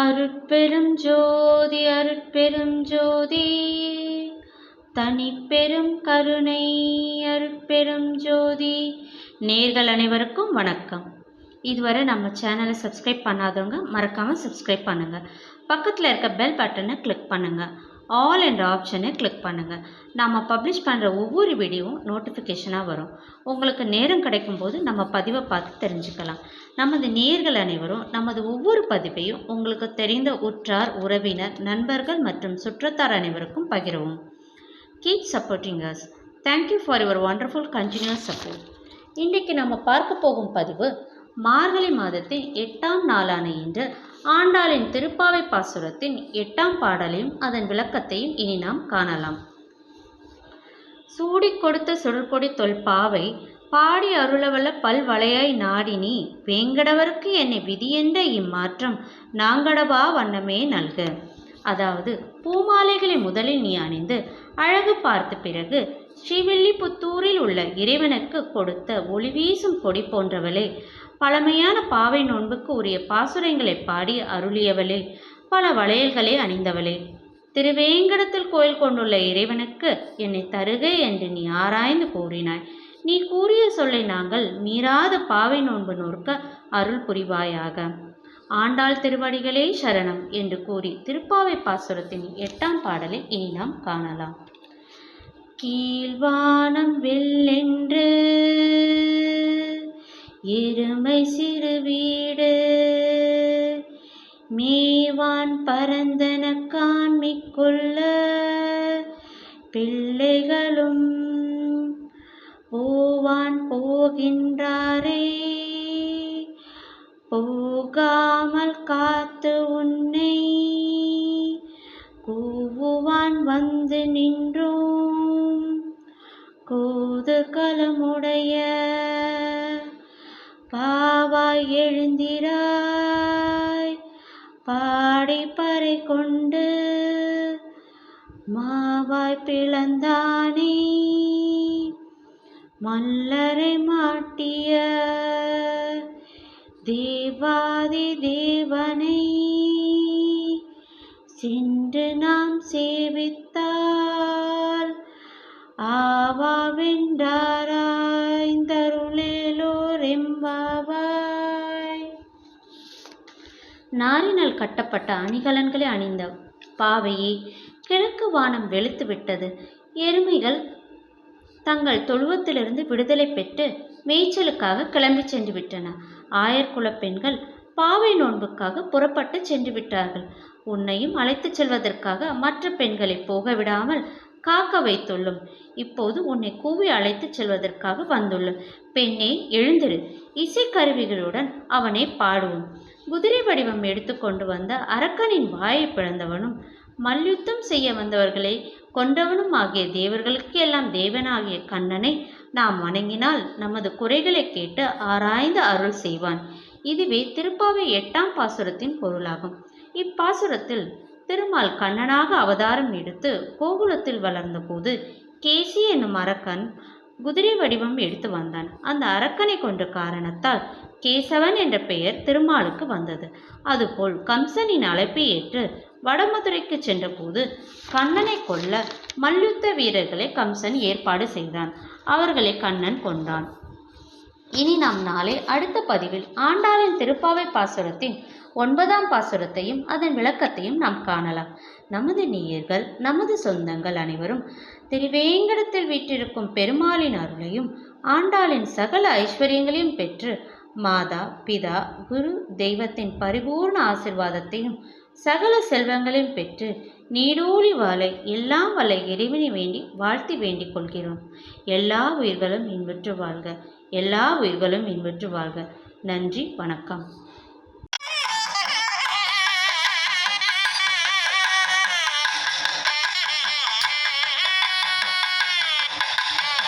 அருட்பெரும் ஜோதி அருட்பெரும் ஜோதி. தனிப்பெரும் கருணை அருட்பெரும் ஜோதி. நேர்கள் அனைவருக்கும் வணக்கம். இதுவரை நம்ம சேனலை சப்ஸ்கிரைப் பண்ணாதவங்க மறக்காமல் சப்ஸ்கிரைப் பண்ணுங்கள் பக்கத்தில் இருக்க பெல் பட்டனை கிளிக் பண்ணுங்கள் ஆல் என்ற ஆப்ஷனை கிளிக் பண்ணுங்கள் நம்ம பப்ளிஷ் பண்ணுற ஒவ்வொரு வீடியோவும் நோட்டிஃபிகேஷனாக வரும். உங்களுக்கு நேரம் கிடைக்கும் போது நம்ம பதிவை பார்த்து தெரிஞ்சுக்கலாம். நமது நேர்கள் அனைவரும் நமது ஒவ்வொரு பதிவையும் உங்களுக்கு தெரிந்த உற்றார் உறவினர் நண்பர்கள் மற்றும் சுற்றத்தார் அனைவருக்கும் பகிரவும். Keep supporting us thank you for your wonderful continuous support இன்றைக்கு நம்ம பார்க்க போகும் பதிவு மார்கழி மாதத்தின் எட்டாம் நாளான இன்று ஆண்டாளின் திருப்பாவை பாசுரத்தின் எட்டாம் பாடலையும் அதன் விளக்கத்தையும் இனி நாம் காணலாம். சூடிக் கொடுத்த சுடற்கொடி தொல்பாவை பாடி அருளவல்ல பல்வளையாய் நாடினி வேங்கடவருக்கு என்னை விதியென்ற இம்மாற்றம் நாங்கடவா வண்ணமே நல்க. அதாவது பூமாலைகளை முதலில் நீ அணிந்து அழகு பார்த்த பிறகு ஸ்ரீவில்லிபுத்தூரில் உள்ள இறைவனுக்கு கொடுத்த ஒளி வீசும் கொடி போன்றவளே பழமையான பாவை நோன்புக்கு உரிய பாசுரங்களை பாடி அருளியவளே பல வளையல்களை அணிந்தவளே. திருவேங்கடத்தில் கோயில் கொண்டுள்ள இறைவனுக்கு என்னை தருக என்று நீ ஆராய்ந்து கூறினாய். நீ கூறிய சொல்லை நாங்கள் மீறாத பாவை நோன்பு நோற்க அருள் புரிவாயாக. ஆண்டாள் திருவடிகளே சரணம் என்று கூறி திருப்பாவை பாசுரத்தின் எட்டாம் பாடலை இனி நாம் காணலாம். கீழ்வானம் வெள்ளென்று எருமை சிறு வீடு. மேவான் பரந்தன காண்மிக்குள்ள பிள்ளைகளும் போவான் போகின்றாரே. போகாமல் காத்து உன்னை கூவுவான் வந்து நின்றோம். கோதுகலமுடைய பாவாய் எழுந்திராய். பாடி பறை கொண்டு மாவாய் பிளந்தானே. மல்லரை மாட்டிய தேவாதி தேவனை சென்று நாம் சேவித்தார். ஆவாவென்றாராய்ந்தருளேலோரெம்பாவாய் நாரினால் கட்டப்பட்ட அணிகலன்களை அணிந்த பாவையே கிழக்கு வானம் வெளுத்து விட்டது எருமைகள் தங்கள் தொழுவத்திலிருந்து விடுதலை பெற்று மேய்ச்சலுக்காக கிளம்பி சென்று விட்டன ஆயர்குல பெண்கள் பாவை நோன்புக்காக புறப்பட்டு சென்று விட்டார்கள் உன்னையும் அழைத்துச் செல்வதற்காக மற்ற பெண்களை போக விடாமல் காக்க வைத்துள்ளோம். இப்போது உன்னை கூவி அழைத்துச் செல்வதற்காக வந்துள்ளோம் பெண்ணே எழுந்திரு. இசைக்கருவிகளுடன் அவனை பாடுவோம். குதிரை வடிவம் எடுத்துக்கொண்டு வந்த அரக்கனின் வாயை பிளந்தவனும் மல்யுத்தம் செய்ய வந்தவர்களை கொண்டவனும் ஆகிய தேவர்களுக்கு எல்லாம் தேவனாகிய கண்ணனை நாம் வணங்கினால் நமது குறைகளை கேட்டு ஆராய்ந்து அருள் செய்வான். இதுவே திருப்பாவை எட்டாம் பாசுரத்தின் பொருளாகும். இப்பாசுரத்தில் திருமால் கண்ணனாக அவதாரம் எடுத்து கோகுலத்தில் வளர்ந்தபோது கேசி என்னும் அரக்கன் குதிரை வடிவம் எடுத்து வந்தான். அந்த அரக்கனை கொண்ட காரணத்தால் கேசவன் என்ற பெயர் திருமாலுக்கு வந்தது. அதுபோல் கம்சனின் அழைப்பை ஏற்று வடமதுரைக்கு சென்றபோது கண்ணனை கொல்ல மல்யுத்த வீரர்களை கம்சன் ஏற்பாடு செய்தான். அவர்களை கண்ணன் கொண்டான் இனி நாம் நாளை அடுத்த பதிவில் ஆண்டாளின் திருப்பாவை பாசுரத்தின் ஒன்பதாம் பாசுரத்தையும் அதன் விளக்கத்தையும் நாம் காணலாம். நமது நேயர்கள் நமது சொந்தங்கள் அனைவரும் திருவேங்கடத்தில் வீற்றிருக்கும் பெருமாளின் அருளையும் ஆண்டாளின் சகல ஐஸ்வர்யங்களையும் பெற்று மாதா பிதா குரு தெய்வத்தின் பரிபூர்ண ஆசிர்வாதத்தையும் சகல செல்வங்களையும் பெற்று நீடூழி வாழ எல்லாம் வல்ல இறைவனை வேண்டி வாழ்த்தி வேண்டிக் கொள்கிறோம். எல்லா உயிர்களும் இன்பற்று வாழ்க. எல்லா உயிர்களும் இன்பற்று வாழ்க. நன்றி வணக்கம்.